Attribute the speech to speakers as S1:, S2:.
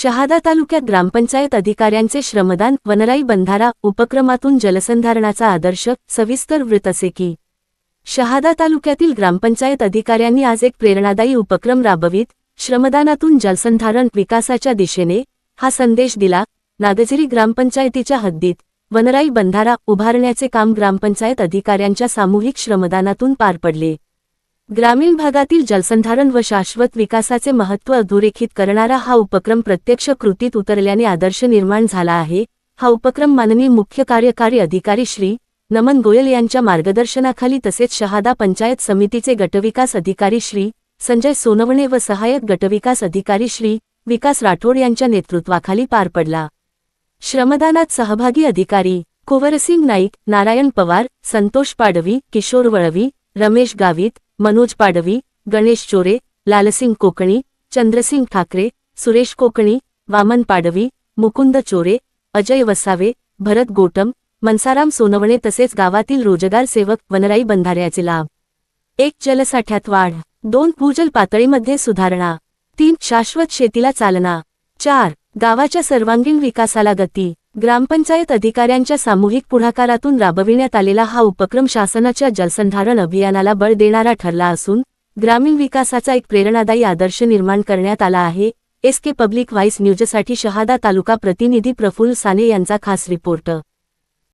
S1: शहादा तालुक्यात ग्रामपंचायत अधिकाऱ्यांचे श्रमदान वनराई बंधारा उपक्रमातून जलसंधारणाचा आदर्श सविस्तर वृत्त असे की शहादा तालुक्यातील ग्रामपंचायत अधिकाऱ्यांनी आज एक प्रेरणादायी उपक्रम राबवित श्रमदानातून जलसंधारण विकासाच्या दिशेने हा संदेश दिला नागझिरी ग्रामपंचायतीच्या हद्दीत वनराई बंधारा उभारण्याचे काम ग्रामपंचायत अधिकाऱ्यांच्या सामूहिक श्रमदानातून पार पडले. ग्रामीण भागातील जलसंधारण व शाश्वत विकासाचे महत्त्व अधोरेखित करणारा हा उपक्रम प्रत्यक्ष कृतीत उतरल्याने आदर्श निर्माण झाला आहे. हा उपक्रम माननीय मुख्य कार्यकारी अधिकारी श्री नमन गोयल यांच्या मार्गदर्शनाखाली तसेच शहादा पंचायत समितीचे गटविकास अधिकारी श्री संजय सोनवणे व सहाय्यक गटविकास अधिकारी श्री विकास राठोड यांच्या नेतृत्वाखाली पार पडला. श्रमदानात सहभागी अधिकारी कुंवरसिंग नाईक नारायण पवार संतोष पाडवी किशोर वळवी रमेश गावित मनोज पाडवी गणेश चोरे लालसिंग कोकणी चंद्रसिंग ठाकरे सुरेश कोकणी वामन पाडवी मुकुंद चोरे अजय वसावे भरत गोटम मनसाराम सोनवणे तसेच गावातील रोजगार सेवक वनराई बंधाऱ्याचे लाभ एक जलसाठ्यात वाढ दोन भूजल पातळीमध्ये सुधारणा तीन शाश्वत शेतीला चालना चार गावाच्या सर्वांगीण विकासाला गती ग्रामपंचायत अधिकाऱ्यांच्या सामूहिक पुढाकारातून राबविण्यात आलेला हा उपक्रम शासनाच्या जलसंधारण अभियानाला बळ देणारा ठरला असून ग्रामीण विकासाचा एक प्रेरणादायी आदर्श निर्माण करण्यात आला आहे. एस के पब्लिक व्हाईस न्यूजसाठी शहादा तालुका प्रतिनिधी प्रफुल्ल साने यांचा खास रिपोर्ट.